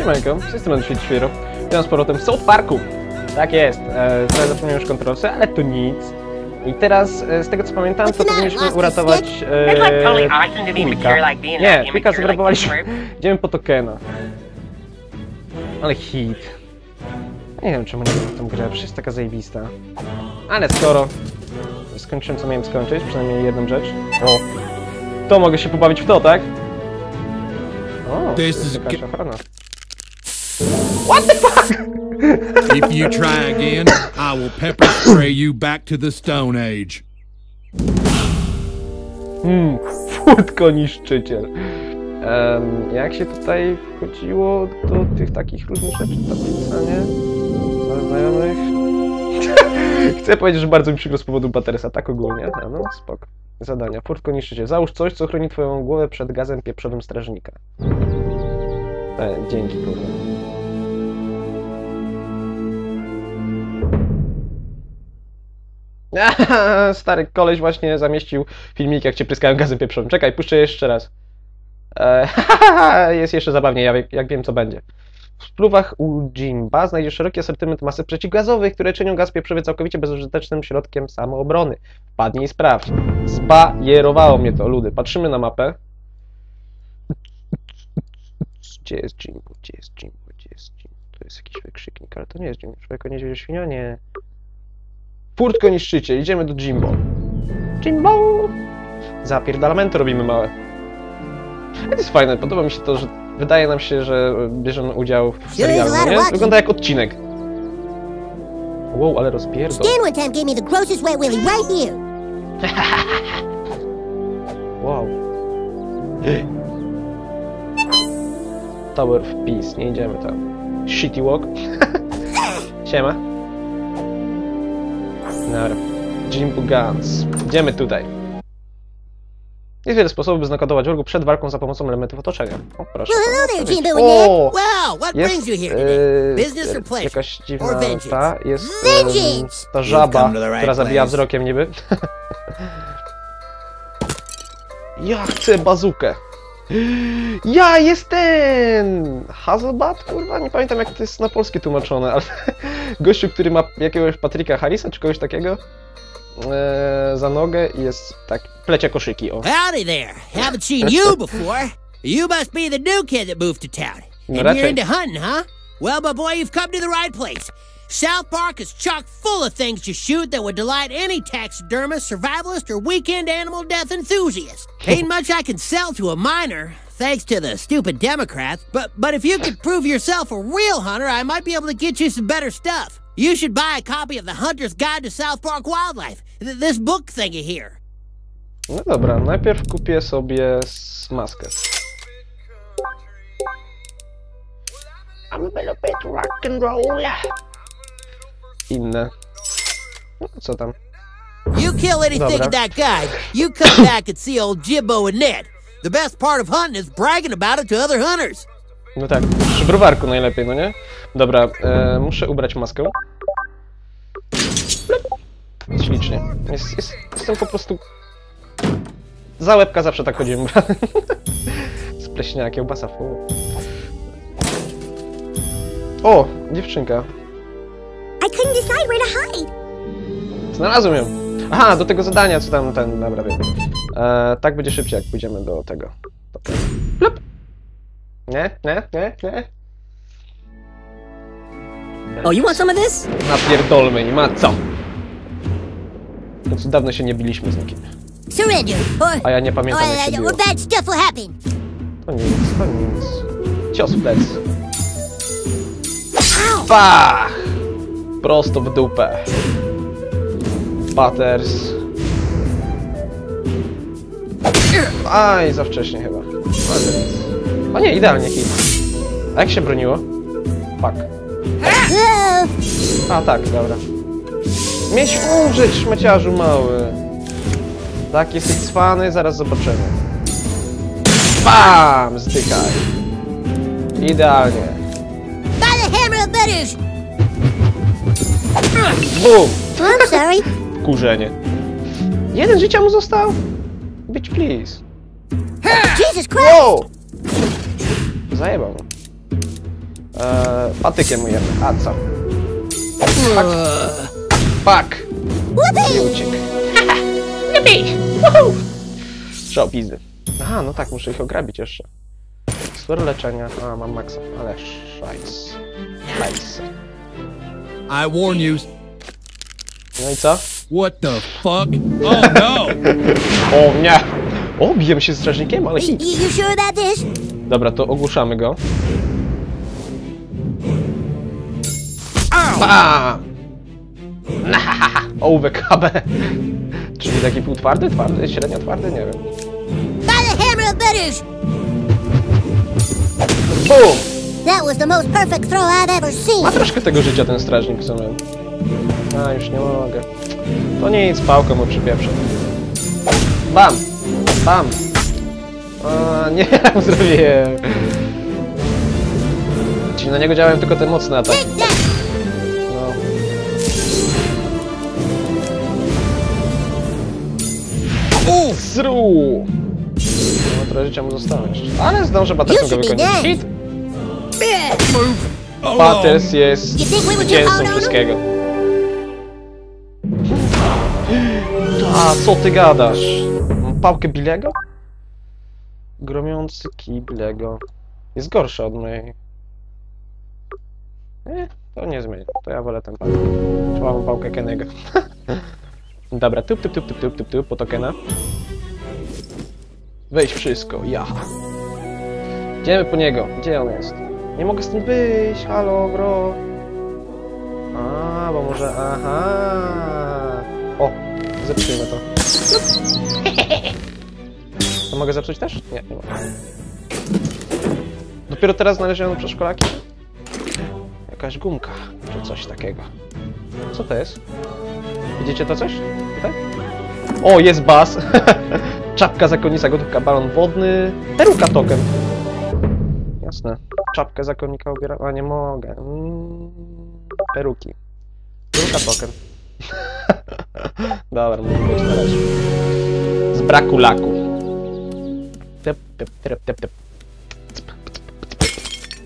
Siemanko, z tej strony Świeci Świero. Witam z powrotem w South Parku. Tak jest, e, teraz zapomniałem już kontrolsy, ale to nic. I teraz, e, z tego co pamiętam, to powinniśmy uratować e, Mika. Nie, Mika group. Idziemy po tokena. Ale hit. Nie wiem czemu nie wiem tą grę, przecież jest taka zajebista. Ale skoro skończyłem co miałem skończyć, przynajmniej jedną rzecz. O! To mogę się pobawić w to, tak? O, to jest is jakaś g- ochrona. If you try again, I will pepper spray you back to the Stone Age. Hmm, furtko niszczyciel. Em, jak się tutaj wchodziło do tych takich różnych rzeczy, tablica, nie? Dla znajomych. Chcę powiedzieć, że bardzo mi przykro z powodu Bateresa, tak ogólnie. A no, spoko. Zadania. Furtko niszczyciel. Załóż coś, co chroni twoją głowę przed gazem pieprzowym strażnika. E, dzięki, kurwa. Stary koleś właśnie zamieścił filmik, jak cię pryskają gazem pieprzowym. Czekaj, puszczę jeszcze raz. E, jest jeszcze zabawnie, ja jak wiem co będzie. W spluwach u Jimba znajdziesz szeroki asortyment masy przeciwgazowych, które czynią gaz pieprzowy całkowicie bezużytecznym środkiem samoobrony. Wpadnij i sprawdź. Zbajerowało mnie to, ludy. Patrzymy na mapę. Gdzie jest Jimbo? Gdzie jest Jimbo? Gdzie jest Jimbo? To jest jakiś wykrzyknik, ale to nie jest Jimbo. Człowieku, niedźwiedzie świnia? Nie. Furtko niszczycie, idziemy do Jimbo. Jimbo! Zapierdalamenty robimy małe. To jest fajne, podoba mi się to, że wydaje nam się, że bierzemy udział w serialu, no nie? Wygląda jak odcinek. Wow, ale rozpierdol. Wow. Tower of Peace, nie idziemy tam. Shitty Walk. Siema. Dobra. Jimbo Guns. Idziemy tutaj. Jest wiele sposobów, by znakodować wrogu przed walką za pomocą elementów otoczenia. O, proszę. Well, hello there, Powiedzieć. Jimbo and Ned. O! Jest pleasure? jakaś dziwna ta, jest em, ta żaba, która zabija wzrokiem niby. ja chcę bazukę. Ja jestem! Hazelbat? Kurwa, nie pamiętam jak to jest na polskie tłumaczone, ale gościu, który ma jakiegoś Patryka Harrisa czy kogoś takiego e, za nogę i jest tak, plecie koszyki, o. Howdy there. Haven't seen you before. You must be the new kid that moved to town. No, And that's you're into hunting, huh? Well, my boy, you've come to the right place. South Park is chock full of things to shoot that would delight any taxidermist, survivalist, or weekend animal death enthusiast. Ain't much I can sell to a minor, thanks to the stupid Democrats, but, but if you could prove yourself a real hunter, I might be able to get you some better stuff. You should buy a copy of The Hunter's Guide to South Park Wildlife, th- this book thingy here. No dobra, najpierw kupię sobie s- maskę. I'm a little bit rock and roll. Inne. No co tam? You kill anything Dobra. in that guide, you come back and see old Jimbo and Ned. The best part of hunting is bragging about it to other hunters. No tak, przy browarku najlepiej, no nie? Dobra, e, muszę ubrać maskę. Ślicznie. Jest, jest, jestem po prostu... Za łebka zawsze tak chodzimy. Spleśniała kiełbasa, fu. O, dziewczynka. Couldn't decide where to hide. Znalazłem ją. Aha, do tego zadania, co tam ten, dobra wiem. E, tak będzie szybciej, jak pójdziemy do tego. Plup. Nie, nie, nie, nie. Oh, you want some of this? Napierdolmy i ma co? Więc dawno się nie biliśmy z nikim. Surrender, or, A ja nie pamiętam jak się uh, biło. or bad stuff will happen. To nic, to nic. Cios w plecy. Pach! Prosto w dupę. Butters. Aj, za wcześnie chyba. O nie, idealnie hit. A jak się broniło? Uh, A tak, dobra. Mieć umrzeć, szmeciarzu mały. Tak, jesteś cwany, zaraz zobaczymy. BAM! Zdykaj. Idealnie. by the hammer of. Bum! I'm sorry. Kurzenie. Jeden życia mu został? Bitch, please. Jesus Christ! Wow! Zajebał. Eee, patykiem ujemy. A co? Fuck. Fuck. I uciekł. Woohoo! Strzał pizdy. Aha, no tak, muszę ich ograbić jeszcze. Sfer leczenia. A, mam maksa. Ale szajs. Szajs. I warn you. No i co? What the fuck? Oh no! O nie! O, bijemy się z strażnikiem, ale hit. you sure? Dobra, to ogłuszamy go. Nahahaha! Ołówek HB. Czyli taki półtwardy, twardy, średnio twardy, nie wiem. By the hammer of Betters! That was the most perfect throw I've ever seen. Ma troszkę tego życia ten strażnik w sumie. A, już nie mogę. To nic, pałką mu przypieprzę. Bam! Bam! A, nie, zrobiłem. Czyli na niego działają tylko te mocne ataki. No. Zru! No trochę życia mu zostało jeszcze. Ale zdążę Battersem go be wykończyć. Hit! Batters jest zwycięzcą wszystkiego. A, co ty gadasz? Pałkę Bilego? Gromiący kij Bilego. Jest gorsza od mojej. Nie, to nie zmieni. To ja wolę ten pałkę. Chyba mam pałkę Kenego. Dobra, tup, tup, tup, tup, tup, tup, tup, po tokena. Weź wszystko, ja. Idziemy po niego. Gdzie on jest? Nie mogę stąd wyjść, halo, bro. A, bo może, aha. O, zepsujmy to. To mogę zepsuć też? Nie, nie mogę. Dopiero teraz znaleziono przeszkolaki? Jakaś gumka, czy coś takiego. Co to jest? Widzicie to coś? Tutaj? O, jest bas! Czapka zakonnica, gotówka, balon wodny, peruka token. Jasne. Czapkę zakonnika ubieram, a nie mogę. Mm, peruki. Peruka token. Dobra, może być na razie. Z braku laku.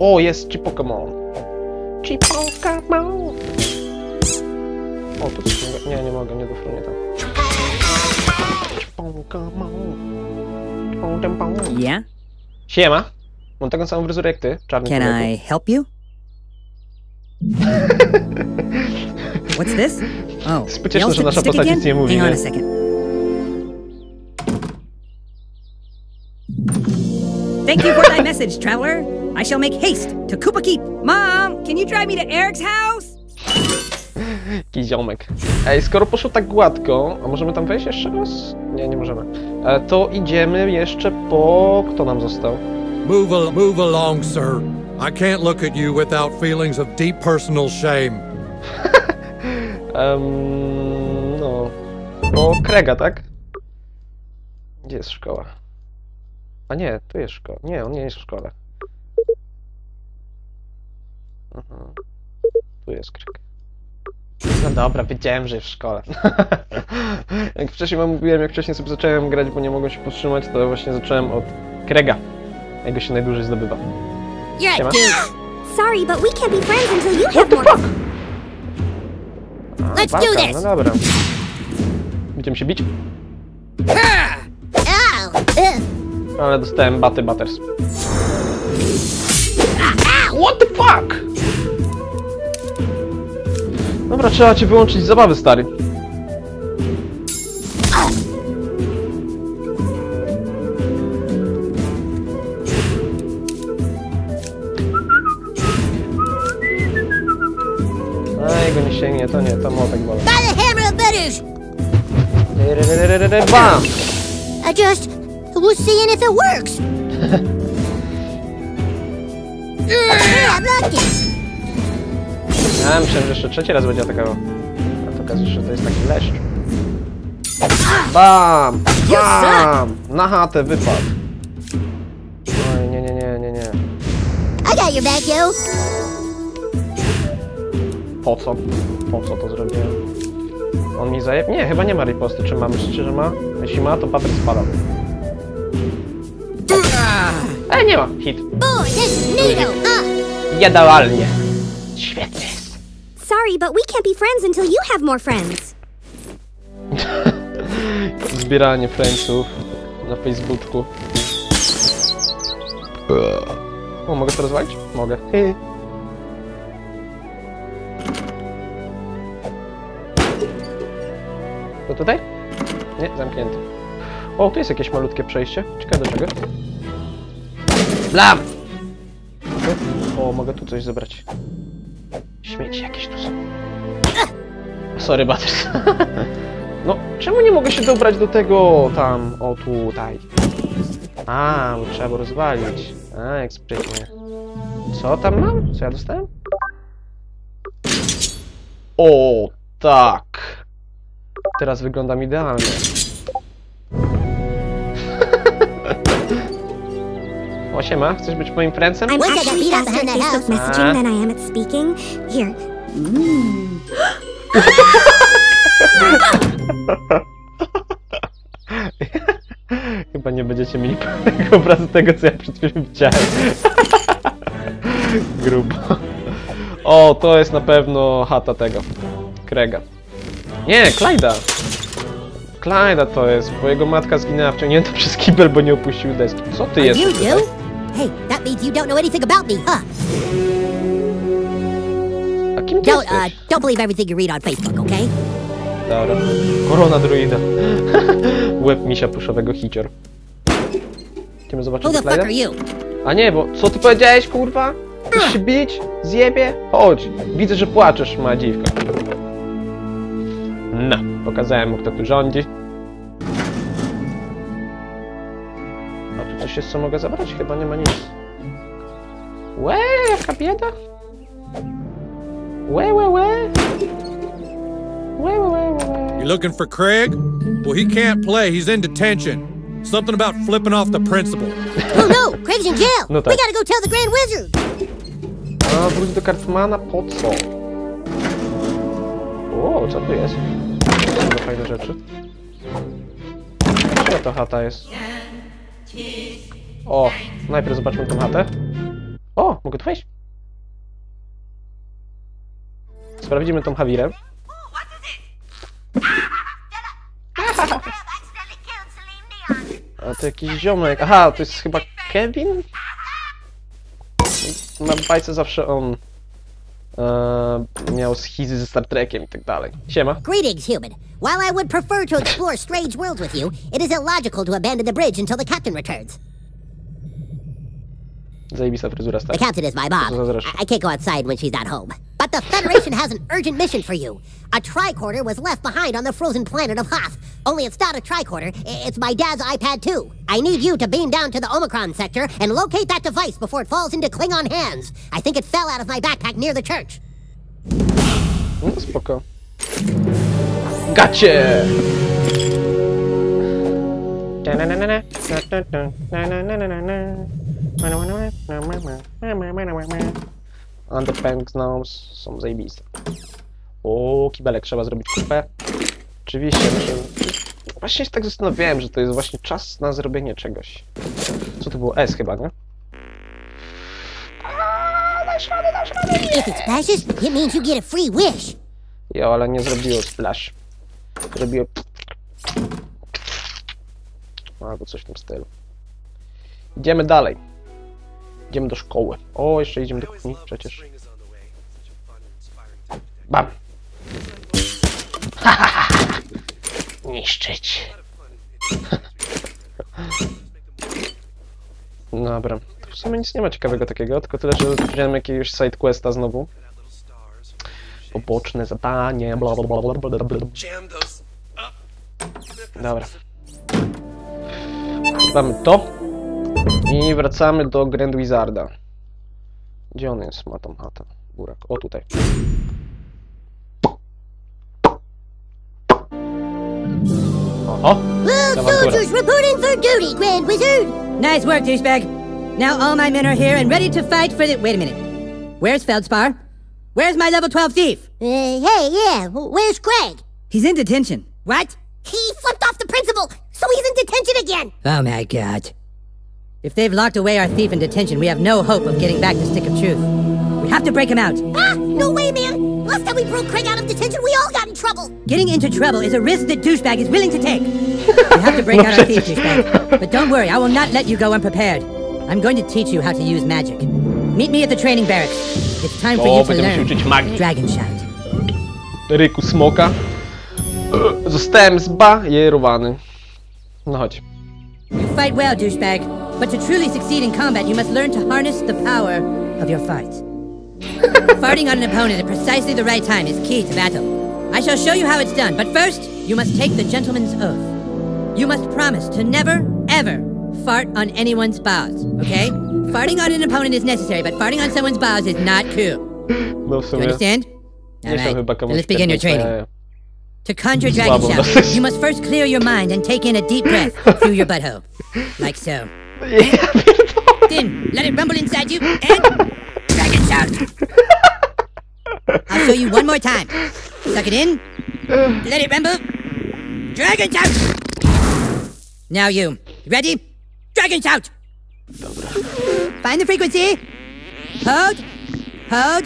O, jest ci Pokémon. Ci Pokémon. O, tu coś mogę. Nie, nie mogę, nie dofrunie tam. Ci Pokémon. Pokémon. Yeah? Siema. Mam taką samą fryzurę jak ty, czarny Can. I help you? What's this? Oh, Jest pocieszne, że nasza postać nic nie mówi, Hang on nie? a second. Thank you for thy message, traveler. I shall make haste to Koopa Keep. Mom, can you drive me to Eric's house? Jakiś ziomek. Ej, skoro poszło tak gładko, a możemy tam wejść jeszcze raz? Nie, nie możemy. E, to idziemy jeszcze po... Kto nam został? Move, al- move along, sir. I can't look at you without feelings of deep personal shame. Em, no... Po Krega, tak? Gdzie jest szkoła? A nie, tu jest szkoła. Nie, on nie jest w szkole. Aha. Tu jest Kreg. No dobra, wiedziałem, że jest w szkole. jak wcześniej wam mówiłem, jak wcześniej sobie zacząłem grać, bo nie mogłem się powstrzymać, to właśnie zacząłem od Krega. Jego się najdłużej zdobywa. A douche. Sorry, but we can't be friends until you What have the more. fuck? Let's do Walka, this. No dobra. Będziemy się bić? Ugh. Ale dostałem baty butters. What the fuck? Dobra, trzeba cię wyłączyć z zabawy, stary. I just was seeing if it works. yeah, I'm lucky. Ja myślałem, że jeszcze trzeci raz będzie atakował. A to okazuje się, że to jest taki leszcz. Bam! Bam! Na chatę wypadł. Oj, nie, nie, nie, nie, nie. I got your back, yo. Po co? Po co to zrobiłem? On mi zaje... Nie, chyba nie ma riposty. Czy ma? Myślicie, że ma? Jeśli ma, to papier spada. Ej, nie ma! Hit. Jadalnie. Świetnie. Sorry, but we can't be friends until you have more friends. Zbieranie friendsów na Facebooku. O, mogę to rozwalić? Mogę. Tutaj? Nie, zamknięty. O, tu jest jakieś malutkie przejście. Ciekawe do czego. Blam! O, mogę tu coś zebrać. Śmieci jakieś tu są. Sorry, Butters. No, czemu nie mogę się dobrać do tego tam, o tutaj? A, bo trzeba rozwalić. A, jak sprytnie. Co tam mam? Co ja dostałem? O, tak. Teraz wyglądam idealnie. O, siema, chcesz być moim friendem? I'm actually faster Facebook messaging than I am at speaking. Here. Chyba nie będziecie mieli pełnego obrazu tego, co ja przed chwilą widziałem. Grubo. O, to jest na pewno chata tego. Krega. Nie, Klajda. Klajda to jest, bo jego matka zginęła wciągnięta przez kibel, bo nie opuścił deski. Co ty jesteś? tutaj? Hey, that means you don't know anything about me, huh? A kim ty Don't, uh, jesteś? don't believe everything you read on Facebook, okay? Dobra. Korona druida. Łeb misia puszowego hicior. Idziemy zobaczyć Who the fuck are you? A nie, bo co ty powiedziałeś, kurwa? Chcesz się bić? Zjebie? Chodź. Widzę, że płaczesz, ma dziwka. No, pokazałem mu, kto tu rządzi. A tu coś jest, co mogę zabrać? Chyba nie ma nic. Łe, jaka bieda. Łe, łe, łe. Łe, łe, łe, łe, łe. You looking for Craig? Well, he can't play. He's in detention. Something about flipping off the principal. Oh no, Craig's in jail. No we gotta go tell the Grand Wizard. A, wróć do Cartmana, po co? O, co tu jest? Fajne rzeczy. Czyja to chata jest? O, najpierw zobaczmy tą chatę. O, mogę tu wejść? Sprawdzimy tą Hawirę. A to jakiś ziomek. Aha, to jest chyba Kevin? Na bajce zawsze on miał schizy ze Star Trekiem i tak dalej. Siema. Greetings, human. While I would prefer to explore strange worlds with you, it is illogical to abandon the bridge until the captain returns. Zajebista fryzura The captain is my mom. I, I can't go outside when she's not home. But the Federation has an urgent mission for you. A tricorder was left behind on the frozen planet of Hoth. Only it's not a tricorder, it's my dad's iPad 2. I need you to beam down to the Omicron sector and locate that device before it falls into Klingon hands. I think it fell out of my backpack near the church. No spoko. Gacie! Underpants Gnomes są zajebiste. O, kibelek trzeba zrobić kupę. Oczywiście, muszę... Właśnie się tak zastanawiałem, że to jest właśnie czas na zrobienie czegoś. Co to było? S chyba, nie? If it splashes, it means you get a free wish. Jo, ale nie zrobiło splash. Zrobiło... Albo coś w tym stylu. Idziemy dalej. Idziemy do szkoły. O, jeszcze idziemy do kuchni przecież. Bam! Niszczyć. Dobra. To w sumie nic nie ma ciekawego takiego, tylko tyle, że wziąłem jakiegoś sidequesta znowu. Poboczne zadanie, bla bla bla bla bla bla. Dobra. Mamy to. I wracamy do Grand Wizarda. Gdzie on jest? Ma tą chatę. Burak. O, tutaj. Oho. Well, Awantura. soldiers reporting for duty, Grand Wizard. Nice work, douchebag. Now all my men are here and ready to fight for the. Wait a minute. Where's Feldspar? Where's my level 12 thief? Uh, hey, yeah, where's Craig? He's in detention. What? He flipped off the principal, so he's in detention again. Oh my god. If they've locked away our thief in detention, we have no hope of getting back the stick of truth. We have to break him out. Ah, no way, man! Last time we broke Craig out of detention, we all got in trouble! Getting into trouble is a risk that douchebag is willing to take. You have to break out our thief, douchebag. But don't worry, I will not let you go unprepared. I'm going to teach you how to use magic. Meet me at the training barracks. It's time for O, you to będziemy się learn uczyć. Dragon Shout. Ryku smoka. Zostałem zbajerowany. No chodź. You fight well, douchebag. But to truly succeed in combat, you must learn to harness the power of your farts. Farting on an opponent at precisely the right time is key to battle. I shall show you how it's done, but first, you must take the gentleman's oath. You must promise to never, ever fart on anyone's bows, okay? Farting on an opponent is necessary, but farting on someone's bows is not cool. No w You understand? Nie All są right, chyba then komuś let's begin your training. To conjure Dragon Shout, you must first clear your mind and take in a deep breath through your butthole. Like so. Then let it rumble inside you and Dragon Shout. I'll show you one more time. Suck it in. Let it rumble. Dragon Shout. Now you. Ready? Dragon Shout. Find the frequency. Hold. Hold.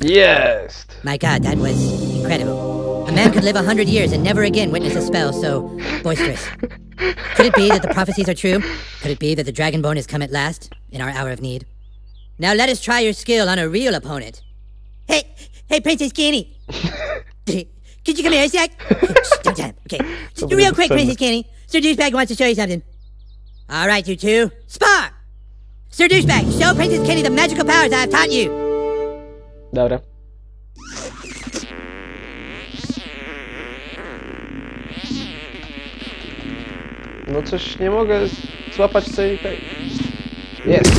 Yes. My god, that was incredible. A man could live a hundred years and never again witness a spell so boisterous. Could it be that the prophecies are true? Could it be that the Dragonbone has come at last, in our hour of need? Now let us try your skill on a real opponent. Hey, hey, Princess Kenny. Could you come here a sec? Shh, Don't tell him. Okay, just real quick, Princess Kenny. Sir Douchebag wants to show you something. All right, you two, spar! Sir Douchebag, show Princess Kenny the magical powers I have taught you. Dobra. No coś nie mogę złapać tej... tej... Jest!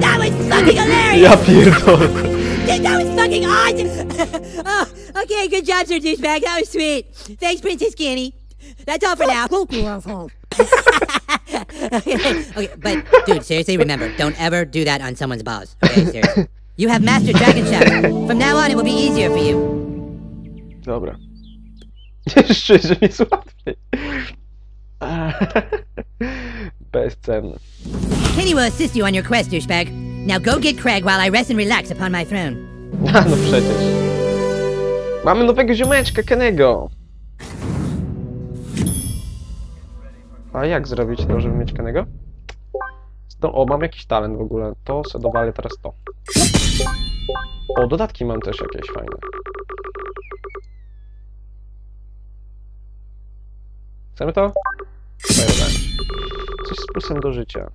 That was fucking hilarious! Ja pierdolę. That that was fucking awesome! oh, okay, good job, Sir Douchebag. That was sweet. Thanks, Princess Kenny. That's all for now. okay, but dude, seriously, remember, don't ever do that on someone's balls. Okay, seriously. You have mastered Dragon Shout. From now on, it will be easier for you. Dobra. Mi jest łatwiej. Bezcenne. Kenny will assist you on your quest, douchebag. Now go get Craig while I rest and relax upon my throne. A, no przecież. Mamy nowego ziomeczka, Kenego. A jak zrobić to, żeby mieć Kenego? No, o, mam jakiś talent w ogóle. To se dowalę teraz to. O, dodatki mam też jakieś fajne. Chcemy to? Fajerwerk. Coś z plusem do życia.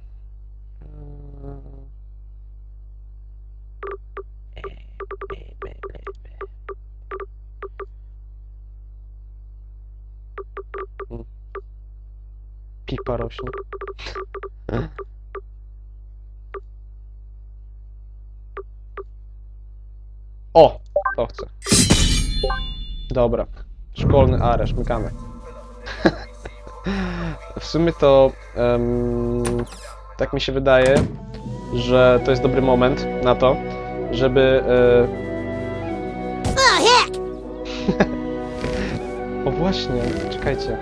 Pipa rośnie. O! To chcę. Dobra. Szkolny areszt, mykamy. W sumie to em, tak mi się wydaje, że to jest dobry moment na to, żeby e! O właśnie, czekajcie.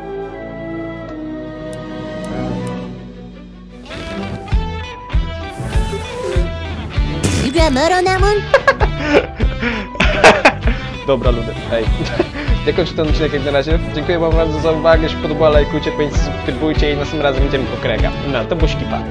Dobra ludy, hej. Ja kończę ten odcinek jak na razie. Dziękuję wam bardzo za uwagę, jeśli podobała lajkujcie, subskrybujcie i następnym razem idziemy po Krega. No, to był Skipa.